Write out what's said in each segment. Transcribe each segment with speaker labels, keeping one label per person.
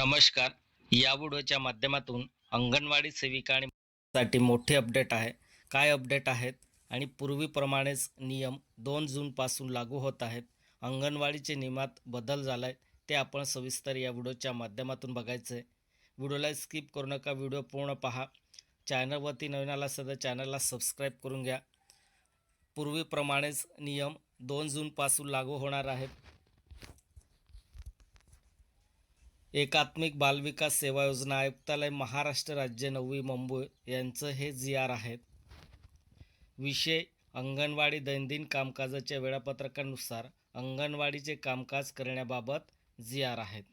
Speaker 1: नमस्कार. या व्हिडिओच्या माध्यमातून अंगणवाडी सेविका आणि साठी मोठे अपडेट आहे. काय अपडेट आहेत? आणि पूर्वीप्रमाणेच नियम दोन जूनपासून लागू होत आहेत. अंगणवाडीचे नियमात बदल झाला आहे ते आपण सविस्तर या व्हिडिओच्या माध्यमातून बघायचं आहे. व्हिडिओला स्किप करू नका व्हिडिओ पूर्ण पहा. चॅनलवरती नवीन आला सध्या चॅनलला सबस्क्राईब करून घ्या. पूर्वीप्रमाणेच नियम दोन जूनपासून लागू होणार आहेत. एकात्मिक बालविकास सेवा योजना आयुक्तालय महाराष्ट्र राज्य नववी मुंबई यांचं हे जी आर आहेत विषय अंगणवाडी दैनंदिन कामकाजाच्या वेळापत्रकानुसार अंगणवाडीचे कामकाज करण्याबाबत जी आर आहेत.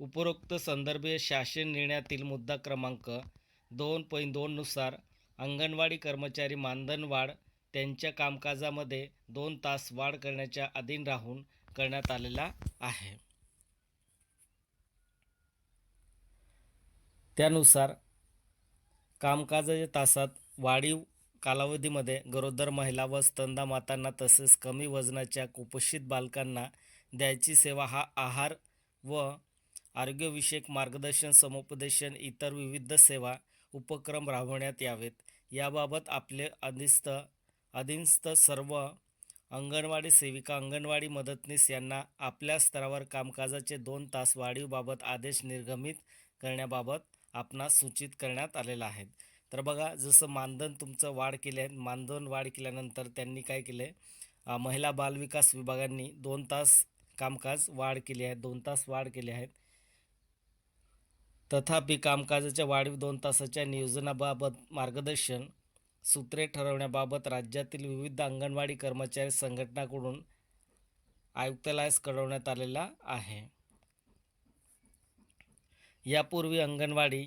Speaker 1: उपरोक्त संदर्भीय शासन निर्णयातील मुद्दा क्रमांक दोन पॉईंट दोननुसार अंगणवाडी कर्मचारी मानधन वाढ त्यांच्या कामकाजामध्ये दोन तास वाढ करण्याच्या अधीन राहून करण्यात आलेला आहे. त्यानुसार कामकाजाच्या तासात वाढीव कालावधीमध्ये गरोदर महिला व स्तनदा मातांना तसेच कमी वजनाच्या कुपोषित बालकांना द्यायची सेवा हा आहार व आरोग्यविषयक मार्गदर्शन समुपदेशन इतर विविध सेवा उपक्रम राबवण्यात यावेत. याबाबत आपले अधिस्त अधीनस्थ सर्व अंगणवाडी सेविका अंगणवाडी मदतनीस यांना आपल्या स्तरावर कामकाजाचे दोन तास वाढीवबाबत आदेश निर्गमित करण्याबाबत आपणास सूचित करण्यात आलेलं आहे. तर बघा जसं मानधन तुमचं वाढ केले आहे मानधन वाढ केल्यानंतर त्यांनी काय केलं? आहे महिला बालविकास विभागांनी दोन तास कामकाज वाढ केली आहे दोन तास वाढ केले आहेत तथापि कामकाजाच्या वाढीव दोन तासाच्या नियोजनाबाबत मार्गदर्शन सूत्रे ठरवण्याबाबत राज्यातील विविध अंगणवाडी कर्मचारी संघटनाकडून आयुक्तालयास कळवण्यात आलेला आहे. यापूर्वी अंगणवाडी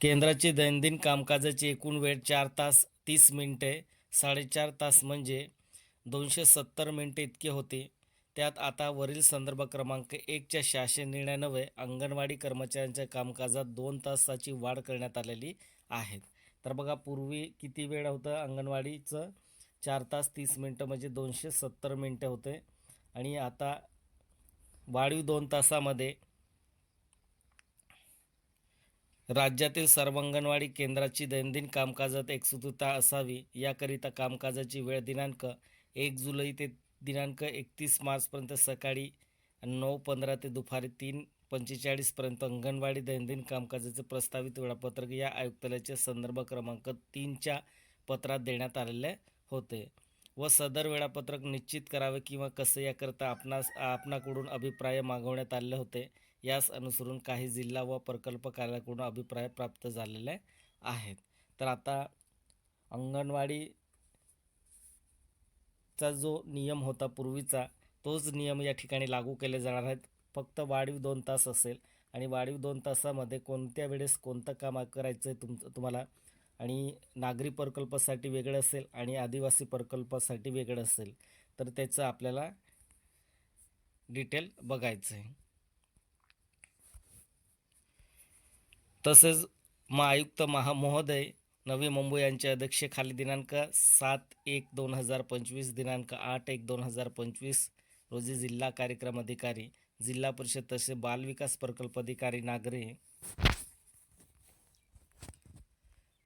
Speaker 1: केंद्राची दैनंदिन कामकाजाची एकूण वेळ चार तास तीस मिनिटे साडेचार तास म्हणजे दोनशे सत्तर मिनटे इतकी होती. त्यात आता वरील संदर्भ क्रमांक एकच्या शासन निर्णयानवे अंगणवाडी कर्मचाऱ्यांच्या कामकाजात दोन तासाची वाढ करण्यात आलेली आहे. तर बघा पूर्वी किती वेळ होतं? अंगणवाडीचं चार तास तीस मिनटं म्हणजे दोनशे सत्तर मिनटं होते. आणि आता वाढीव दोन तासामध्ये राज्यातील सर्व अंगणवाडी केंद्राची दैनंदिन कामकाजात एकसुतता असावी याकरिता कामकाजाची वेळ दिनांक एक जुलै ते दिनांक एकतीस मार्चपर्यंत सकाळी नऊ पंधरा ते दुपारी तीन पंचेचाळीसपर्यंत अंगणवाडी दैनंदिन कामकाजाचे प्रस्तावित वेळापत्रक या आयुक्तालयाचे संदर्भ क्रमांक तीनच्या पत्रात देण्यात आलेले होते. व सदर वेळापत्रक निश्चित करावे किंवा कसे याकरता आपणास आपणाकडून अभिप्राय मागवण्यात आले होते यास अनुसरून काही जिल्हा व प्रकल्प कार्यालयाकडून अभिप्राय प्राप्त झालेले आहेत. तर आता अंगणवाडी चा जो नियम होता पूर्वीचा तोच नियम या ठिकाणी लागू केले जाणार आहेत. फक्त वाढीव दोन तास असेल आणि वाढीव दोन तासामध्ये कोणत्या वेळेस कोणतं काम करायचं आहे तुमचं तुम्हाला आणि नागरी प्रकल्पासाठी वेगळं असेल आणि आदिवासी प्रकल्पासाठी वेगळं असेल तर त्याचं आपल्याला डिटेल बघायचं आहे तसेच महायुक्त महा महोदय नवी मुंबई यांच्या अध्यक्षेखाली दिनांक सात एक दोन हजार पंचवीस दिनांक आठ एक दोन हजार पंचवीस रोजी जिल्हा कार्यक्रम अधिकारी जिल्हा परिषद तसे बालविकास प्रकल्प अधिकारी नागरे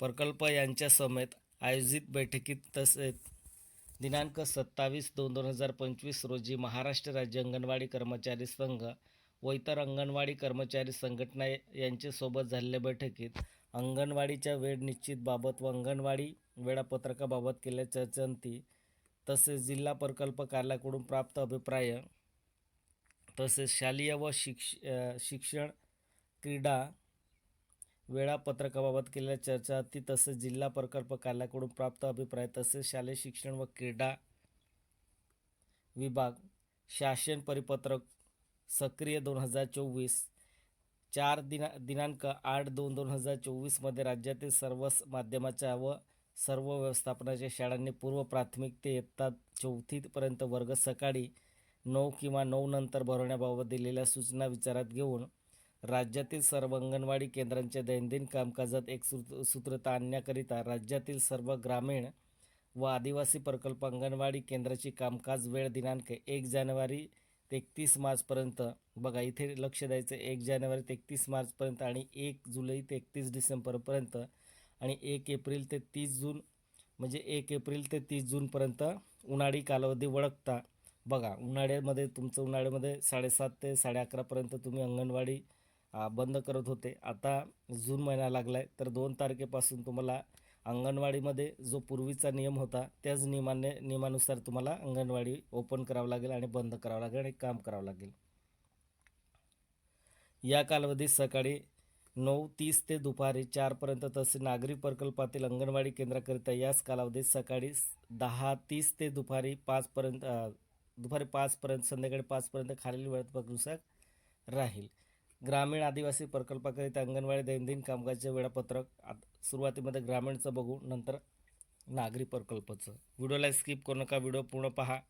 Speaker 1: प्रकल्प यांच्या समेत आयोजित बैठकीत तसेच दिनांक सत्तावीस दोन दोन हजार पंचवीस रोजी महाराष्ट्र राज्य अंगणवाडी कर्मचारी संघ व इतर अंगणवाडी कर्मचारी संघटना यांच्यासोबत झालेल्या बैठकीत अंगणवाडीच्या वेळ निश्चितबाबत व अंगणवाडी वेळापत्रकाबाबत केल्या चर्चांती तसेच जिल्हा प्रकल्प कार्यालयाकडून प्राप्त अभिप्राय तसेच शालेय व शिक्ष शिक्षण क्रीडा वेळापत्रकाबाबत केलेल्या चर्चा ती तसेच जिल्हा प्रकल्प कार्यालयाकडून प्राप्त अभिप्राय तसेच शालेय शिक्षण व क्रीडा विभाग शासन परिपत्रक सक्रिय दोन हजार चोवीस चार दिना दिनांक आठ दोन दोन हजार चोवीसमध्ये राज्यातील सर्व माध्यमाच्या व सर्व व्यवस्थापनाच्या शाळांनी पूर्व प्राथमिक ते इयत्ता चौथीपर्यंत वर्ग सकाळी नऊ किंवा नऊ नंतर भरवण्याबाबत दिलेल्या सूचना विचारात घेऊन राज्यातील सर्व अंगणवाडी केंद्रांच्या दैनंदिन कामकाजात एक सूत्र सूत्रता आणण्याकरिता राज्यातील सर्व ग्रामीण व आदिवासी प्रकल्प अंगणवाडी केंद्राची कामकाज वेळ दिनांक एक जानेवारी ते एकतीस मार्चपर्यंत. बघा इथे लक्ष द्यायचं एक जानेवारी ते एकतीस मार्चपर्यंत आणि एक जुलै ते एकतीस डिसेंबरपर्यंत आणि एक एप्रिल ते तीस जून म्हणजे एक एप्रिल ते तीस जूनपर्यंत उन्हाळी कालावधी वळखता बघा उन्हाळ्यामध्ये तुमचं उन्हाळ्यामध्ये साडेसात ते साडे अकरापर्यंत तुम्ही अंगणवाडी बंद करत होते. आता जून महिना लागला आहे तर दोन तारखेपासून तुम्हाला अंगणवाडीमध्ये जो पूर्वीचा नियम होता त्याच नियमाने नियमानुसार तुम्हाला अंगणवाडी ओपन करावं लागेल आणि बंद करावं लागेल आणि काम करावं लागेल. या कालावधीत सकाळी नऊ तीस ते दुपारी चारपर्यंत तसे नागरी प्रकल्पातील अंगणवाडी केंद्राकरिता याच कालावधीत सकाळी दहा तीस ते दुपारी पाचपर्यंत दुपारी पाचपर्यंत संध्याकाळी पाचपर्यंत खालील वेळापत्रकानुसार राहील. ग्रामीण आदिवासी प्रकल्पाकरिता अंगणवाडी दैनंदिन कामकाजाचे वेळापत्रक आत- सुरुवातीमध्ये ग्रामीणचं बघू नंतर नागरी प्रकल्पाचं. व्हिडिओला स्किप करू नका व्हिडिओ पूर्ण पहा.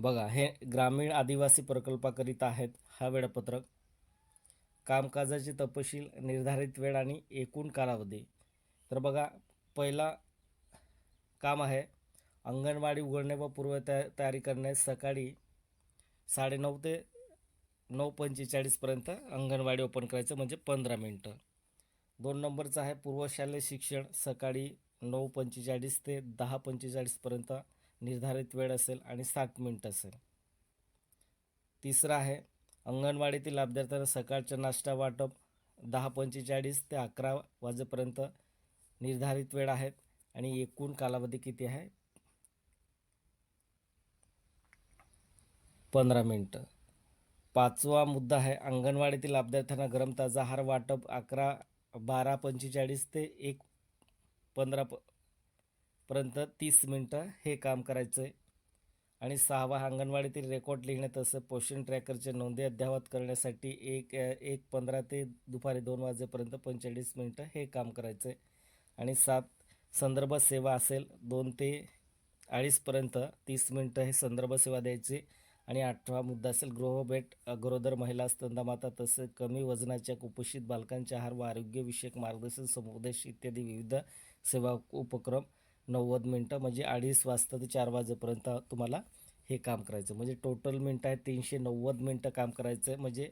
Speaker 1: बघा हे ग्रामीण आदिवासी प्रकल्पाकरिता आहेत हा वेळापत्रक. कामकाजाचे तपशील निर्धारित वेळ आणि एकूण कालावधी. तर बघा पहिला काम आहे अंगणवाडी उघडणे व पूर्व तया तयारी करण्यास सकाळी साडेनऊ ते नऊ पंचेचाळीसपर्यंत अंगणवाडी ओपन करायचं म्हणजे पंधरा मिनटं. दोन नंबरचं आहे पूर्वशालेय शिक्षण. सकाळी नऊ पंचेचाळीस ते दहा पंचेचाळीसपर्यंत निर्धारित वेळ असेल आणि साठ मिनटं असेल. तिसरं आहे अंगणवाडीतील लाभार्थ्यांना सकाळचा नाश्ता वाटप. दहा पंचेचाळीस ते अकरा वाजेपर्यंत निर्धारित वेळ आहेत आणि एकूण कालावधी किती आहे? पंधरा मिनटं. पाचवा मुद्दा आहे अंगणवाडीतील लाभार्थ्यांना गरम ताजा आहार वाटप अकरा बारा पंचेचाळीस ते एक पंधरा प पर्यंत तीस मिनटं हे काम करायचं आहे आणि सहावा अंगणवाडीतील रेकॉर्ड लिहिणे तसं पोषण ट्रॅकरचे नोंदी अद्ययावत करण्यासाठी एक एक पंधरा ते दुपारी दोन वाजेपर्यंत पंचेचाळीस मिनटं हे काम करायचं आहे आणि सात संदर्भ सेवा असेल दोन ते अडीचपर्यंत तीस मिनटं हे संदर्भ सेवा द्यायची. आणि आठवा मुद्दा असेल गृहभेट अ, गरोदर महिला स्तंधमाता तसेच कमी वजनाच्या कुपोषित बालकांच्या आहार व आरोग्यविषयक मार्गदर्शन समुपदेश इत्यादी विविध सेवा उपक्रम. नव्वद मिनटं म्हणजे अडीच वाजता ते चार वाजेपर्यंत तुम्हाला हे काम करायचं. म्हणजे टोटल मिनटं आहे तीनशे नव्वद मिनटं काम करायचं. आहे म्हणजे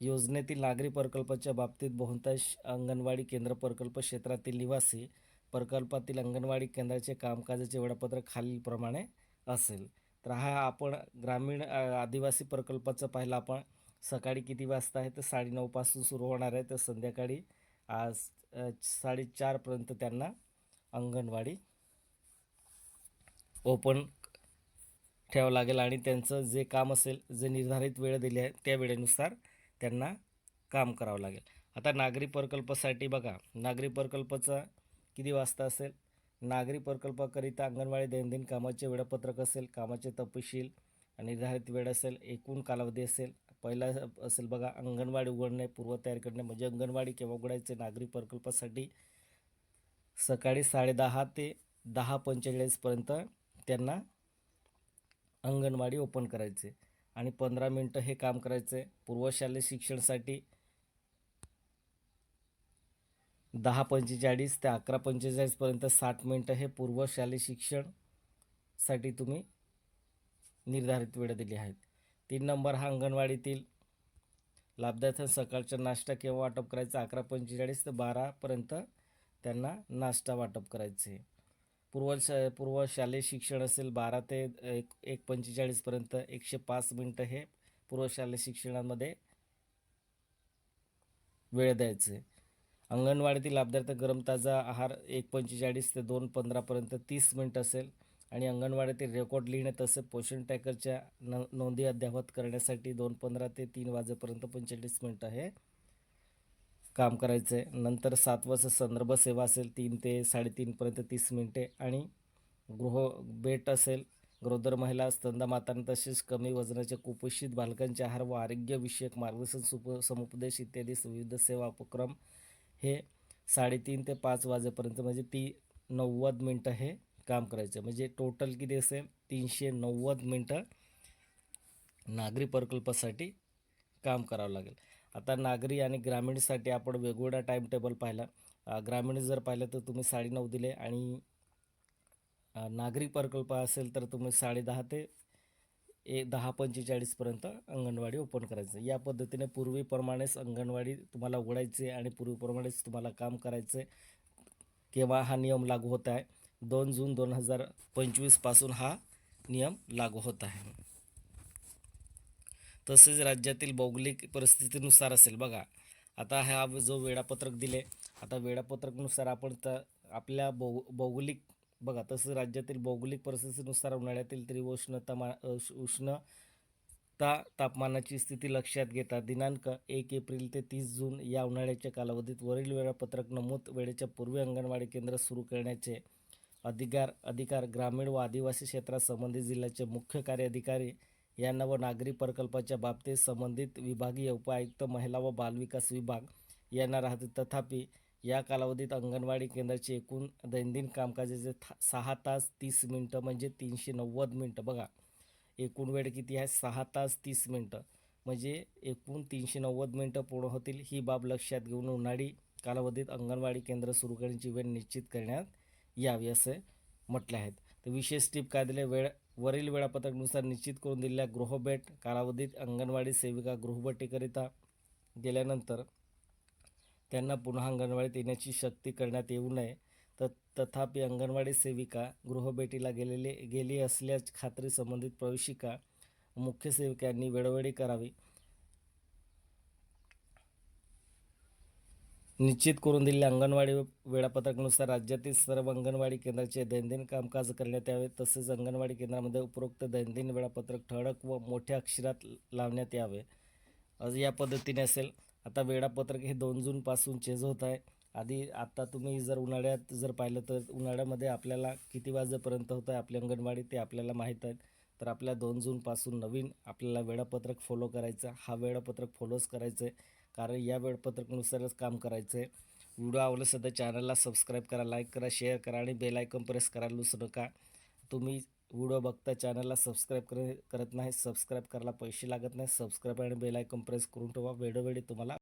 Speaker 1: योजनेतील नागरी प्रकल्पाच्या बाबतीत बहुतांश अंगणवाडी केंद्र प्रकल्प क्षेत्रातील निवासी प्रकल्पातील अंगणवाडी केंद्राचे कामकाजाचे वेळापत्रक खालीलप्रमाणे असेल. तर हा आपण ग्रामीण आदिवासी प्रकल्पाचं पाहिलं आपण. सकाळी किती वाजता आहे? तर साडेनऊपासून सुरू होणार आहे. तर संध्याकाळी आज साडेचारपर्यंत त्यांना अंगणवाडी ओपन ठेवावं लागेल आणि त्यांचं जे काम असेल जे निर्धारित वेळ दिली आहे त्या वेळेनुसार त्यांना काम करावं लागेल. आता नागरी प्रकल्पासाठी बघा. नागरी प्रकल्पाचा किती वाजता असेल? नागरी प्रकल्पाकरिता अंगणवाडी दैनंदिन कामाचे वेळापत्रक असेल कामाचे तपशील निर्धारित वेळ असेल एकूण कालावधी असेल. पहिला असेल बघा अंगणवाडी उघडणे पूर्वतयारी करणे म्हणजे अंगणवाडी केव्हा उघडायचे नागरी प्रकल्पासाठी सकाळी साडेदहा ते दहा पंचेचाळीसपर्यंत त्यांना अंगणवाडी ओपन करायचे. आणि पंधरा मिनटं हे काम करायचे. पूर्वशालेय शिक्षणासाठी दहा पंचेचाळीस ते अकरा पंचेचाळीसपर्यंत साठ मिनटं हे पूर्व शालेय शिक्षणसाठी तुम्ही निर्धारित वेळ दिली आहेत. तीन नंबर हा अंगणवाडीतील लाभदायक सकाळचा नाश्ता केव्हा वाटप करायचा. अकरा पंचेचाळीस ते बारापर्यंत त्यांना नाश्ता वाटप करायचे. पूर्व शा पूर्व शालेय शिक्षण असेल बारा ते एक एक पंचेचाळीसपर्यंत एकशे पाच मिनटं हे पूर्व शालेय शिक्षणामध्ये वेळ द्यायचे. अंगणवाडीतील लाभार्थी गरम ताजा आहार एक पंचेचाळीस ते दोन पंधरापर्यंत तीस मिनटं असेल. आणि अंगणवाडीतील रेकॉर्ड लिहिणे तसेच पोषण टॅकरच्या न नोंदी अद्ययावत करण्यासाठी दोन पंधरा ते तीन वाजेपर्यंत पंचेचाळीस मिनटं हे काम करायचं आहे नंतर सात वाजता संदर्भ सेवा असेल तीन ते साडेतीनपर्यंत तीस मिनटे. आणि गृह बेट असेल गरोदर महिला स्तंदामातांना तसेच कमी वजनाच्या कुपोषित बालकांचे आहार व आरोग्यविषयक मार्गदर्शन सुप समुपदेश इत्यादी विविध सेवा उपक्रम हे साडेतीन ते पाच वाजेपर्यंत म्हणजे ती नव्वद मिनटं हे काम करायचं. म्हणजे टोटल किती असेल? तीनशे नव्वद मिनटं नागरी प्रकल्पासाठी काम करावं लागेल. आता नागरी आणि ग्रामीणसाठी आपण वेगवेगळा टाईम टेबल पाहिला ग्रामीण जर पाहिलं तर तुम्ही साडेनऊ दिले आणि नागरी प्रकल्प असेल तर तुम्ही साडेदहा ते ए दहा पंचेचाळीसपर्यंत अंगणवाडी ओपन करायचं. या पद्धतीने पूर्वीप्रमाणेच अंगणवाडी तुम्हाला उघडायची आणि पूर्वीप्रमाणेच तुम्हाला काम करायचं. केव्हा हा नियम लागू होत आहे? दोन जून दोन हजार पंचवीसपासून हा नियम लागू होत आहे. तसेच राज्यातील भौगोलिक परिस्थितीनुसार असेल बघा. आता हा जो वेळापत्रक दिले आता वेळापत्रकनुसार आपण तर आपल्या भौ भौगोलिक बघा तसं राज्यातील भौगोलिक परिस्थितीनुसार उन्हाळ्यातील तीव्र उष्णता मा उष्णता तापमानाची स्थिती लक्षात घेता दिनांक एक एप्रिल ते तीस जून या उन्हाळ्याच्या कालावधीत वरील वेळापत्रक नमूद वेळेच्या पूर्वी अंगणवाडी केंद्र सुरू करण्याचे अधिकार अधिकार ग्रामीण व आदिवासी क्षेत्रात संबंधित जिल्ह्याचे मुख्य कार्याधिकारी यांना व नागरी प्रकल्पाच्या बाबतीत संबंधित विभागीय उपायुक्त महिला व बालविकास विभाग यांना राहते. तथापि या कालावधीत अंगणवाडी केंद्राचे एकूण दैनंदिन कामकाजाचे था सहा तास तीस मिनटं म्हणजे तीनशे नव्वद मिनटं. बघा एकूण वेळ किती आहे? सहा तास तीस मिनटं. म्हणजे एकूण तीनशे नव्वद मिनटं पूर्ण होतील ही बाब लक्षात घेऊन उन्हाळी कालावधीत अंगणवाडी केंद्र सुरू करण्याची वेळ निश्चित करण्यात यावी असे म्हटले आहेत. तर विशेष टीप काय दिले? वेळ वरील वेळापत्रकानुसार निश्चित करून दिलेल्या गृहभेट कालावधीत अंगणवाडी सेविका गृहभेटीकरिता गेल्यानंतर त्यांना पुन्हा अंगणवाडीत येण्याची सक्ती करण्यात येऊ नये. तर तथापि अंगणवाडी सेविका गृहभेटीला गेलेले गेली असल्याच खात्री संबंधित प्रवेशिका मुख्य सेविकांनी वेळोवेळी करावी. निश्चित करून दिलेले अंगणवाडी वेळापत्रकानुसार राज्यातील सर्व अंगणवाडी केंद्राचे दैनंदिन कामकाज करण्यात यावे. तसेच अंगणवाडी केंद्रामध्ये उपरोक्त दैनंदिन वेळापत्रक ठळक व मोठ्या अक्षरात लावण्यात यावे. आज या पद्धतीने असेल. आता वेळापत्रक हे दोन जूनपासून चेंज होत आहे. आधी आता तुम्ही जर उन्हाळ्यात जर पाहिलं तर उन्हाळ्यामध्ये आपल्याला किती वाजेपर्यंत होतं आहे आपली अंगणवाडी ते आपल्याला माहीत आहे तर आपल्या दोन जूनपासून नवीन आपल्याला वेळापत्रक फॉलो करायचं. हा वेळापत्रक फॉलोच करायचं आहे कारण या वेळापत्रकानुसारच काम करायचं आहे व्हिडिओ आवडलं सध्या चॅनलला सबस्क्राईब करा लाईक करा शेअर करा आणि बेल आयकॉन प्रेस करायला विसरू नका. तुम्ही व्हिडिओ बघता चॅनलला सबस्क्राईब कर करत नाही सबस्क्राईब करायला पैसे लागत नाही सबस्क्राईब आणि बेल आयकॉन प्रेस करून ठेवा. वेळोवेळी तुम्हाला